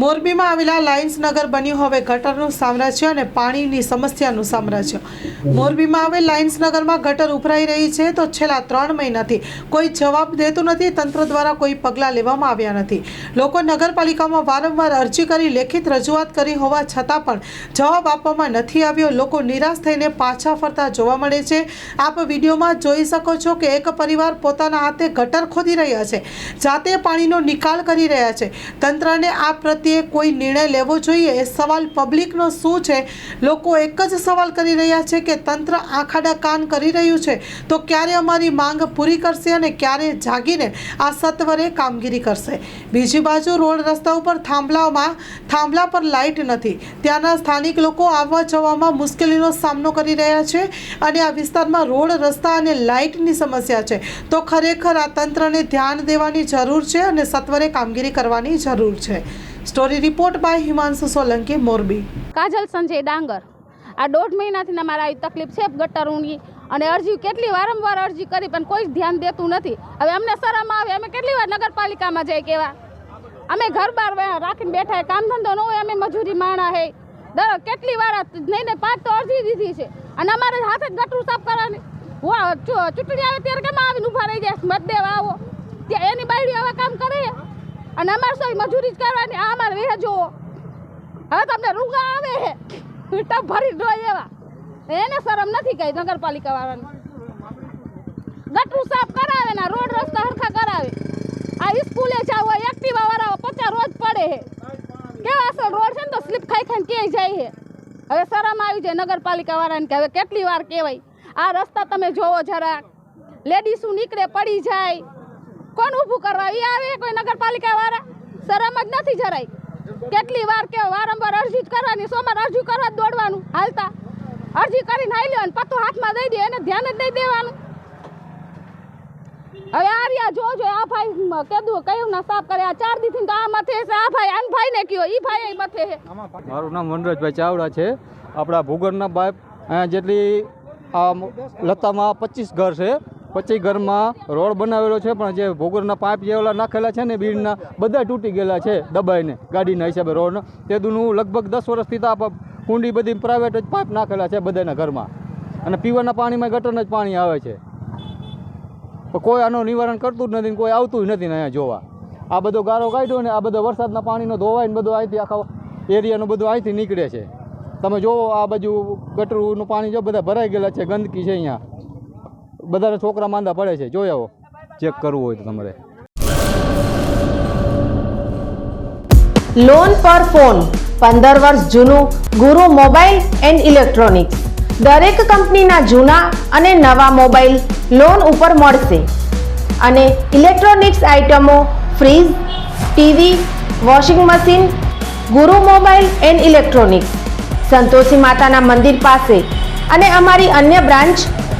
મોરબીમાં આવેલા લાયન્સ નગર બન્યું હવે ગટરનું સામ્રાજ્ય અને પાણીની સમસ્યાનું સામ્રાજ્ય. મોરબીમાં આવેલ લાયન્સ નગરમાં ગટર ઉભરાઈ રહી છે તો છેલ્લા ત્રણ મહિનાથી કોઈ જવાબ દેતું નથી, તંત્ર દ્વારા કોઈ પગલાં લેવામાં આવ્યા નથી. લોકો નગરપાલિકામાં વારંવાર અરજી કરી લેખિત રજૂઆત કરી હોવા છતાં પણ જવાબ આપવામાં નથી આવ્યો. લોકો નિરાશ થઈને પાછા ફરતા જોવા મળે છે. આપ વિડીયોમાં જોઈ શકો છો કે એક પરિવાર પોતાના હાથે ગટર ખોદી રહ્યા છે. જાતે પાણીનો નિકાલ કરી રહ્યા છે. તંત્રને આ પ્રત્યે કોઈ નિર્ણય લેવો જોઈએ એ સવાલ પબ્લિકનો શું છે? લોકો એક જ સવાલ કરી રહ્યા છે કે તંત્ર આખાડા કાન કરી રહ્યું છે. તો ક્યારે અમારી માંગ પૂરી કરશે અને ક્યારે જાગીને આ સત્વરે કામગીરી કરશે? બીજી બાજુ રોડ રસ્તા ઉપર થાંભલામાં, થાંભલા પર લાઇટ નથી. ત્યાંના સ્થાનિક લોકો આવવા જવામાં મુશ્કેલીનો સામનો કરી રહ્યા છે અને આ વિસ્તારમાં રોડ રસ્તા અને લાઇટની સમસ્યા છે. તો ખરેખર આ તંત્રને ધ્યાન દેવાની જરૂર છે અને સત્વરે કામગીરી કરવાની જરૂર છે. Story report by Himanshu Solanki Morbi Kajal Sanjay Dangar. આ દોઢ મહિનાથી અમારે આવી તકલીફ છે ગટરોની અને અરજી કેટલી વારંવાર અરજી કરી પણ કોઈ જ ધ્યાન દેતું નથી. હવે અમને શરમ આવે, અમે કેટલી વાર નગરપાલિકામાં જઈ કેવા? અમે ઘર બાર રાખીને બેઠા કામ ધંધો ન હોય, અમે મજૂરી માણા હે. દર કેટલી વાર નહીં ને પાંચ તો અરજી દીધી છે. અને અમારે હાથે ગટરું સાફ કરવાની. ચૂંટણી આવે ત્યારે કેમ આવીને ઊભા રહી જાય? મત દેવા આવો. એની બાયડી આવા કામ અને અમારે શું મજૂરી જ કરવાની, આ અમારે વેહ જુઓ. હવે તમને રૂગા આવે હે. ટપ ભરી ડોય એવા. એને શરમ નથી કઈ નગરપાલિકા વાળાને ગટરું સાફ કરાવે ને રોડ રસ્તા હરખા કરાવે. આ સ્કૂલે જાવ હોય એક્ટિવા વાળા પચાસ રોજ પડે હે. કેવા અસલ રોડ છે ને તો સ્લીપ ખાઈ ખાઈને ક્યાંય જાય હે. હવે શરમ આવી જાય નગરપાલિકા વાળાને કે હવે કેટલી વાર કહેવાય. આ રસ્તા તમે જોવો જરા લેડીસું નીકળે, પડી જાય. કોણ ઊભું કરવા? એ આવે કોઈ નગરપાલિકા વાળા શરમ જ નથી જરાય. કેટલી વાર કે વારંવાર અરજી જ કરવાની, સોમવાર અરજી કરવા જ દોડવાનું, હાલતા. અરજી કરીને હાઈ લેવાનું પત્તો હાથમાં દઈ દે, એને ધ્યાન જ નહીં દેવાનું. હવે આ રહ્યા, જોજો, આ ભાઈ કીધું કયું ના સાફ કરે? આ ચાર દીથી તો આ મથે છે, આ ભાઈ, આન ભાઈ ને કયો? ઈ ભાઈ મથે છે. મારું નામ વનરાજભાઈ ચાવડા છે. આપણા ભૂગરના બાપ જેટલી આ લતામાં પચીસ ઘર છે. પચીસ ઘરમાં રોડ બનાવેલો છે, પણ જે ભોગરના પાઇપ જે ઓલા નાખેલા છે ને બીડના, બધા તૂટી ગયેલા છે દબાઈને, ગાડીના હિસાબે રોડ તે દુનું લગભગ દસ વર્ષથી તો આ કુંડી બધી પ્રાઇવેટ જ પાઇપ નાખેલા છે બધાના ઘરમાં. અને પીવાના પાણીમાં ગટરના જ પાણી આવે છે. કોઈ આનું નિવારણ કરતું જ નથી કોઈ આવતું જ નથી ને અહીંયા જોવા. આ બધો ગારો કાઢ્યો ને આ બધો વરસાદના પાણીનો ધોવાય ને બધું અહીંથી આખા એરિયાનું બધું અહીંથી નીકળે છે. તમે જોવો આ બાજુ ગટરનું પાણી જો બધા ભરાઈ ગયેલા છે, ગંદકી છે અહીંયા. બધાને છોકરા માંદા પડે છે. જોઈ આવો. ચેક કરવું હોય તો તમારે. લોન પર ફોન પંદર વર્ષ જૂનું, ગુરુ મોબાઈલ એન્ડ ઇલેક્ટ્રોનિક્સ. દરેક કંપનીના જૂના અને નવા મોબાઈલ લોન ઉપર મળશે. અને ઇલેક્ટ્રોનિક્સ આઇટમો fridge, TV, washing machine, Guru mobile and electronics. Santoshi માતાના મંદિર પાસે. અને અમારી અન્ય branch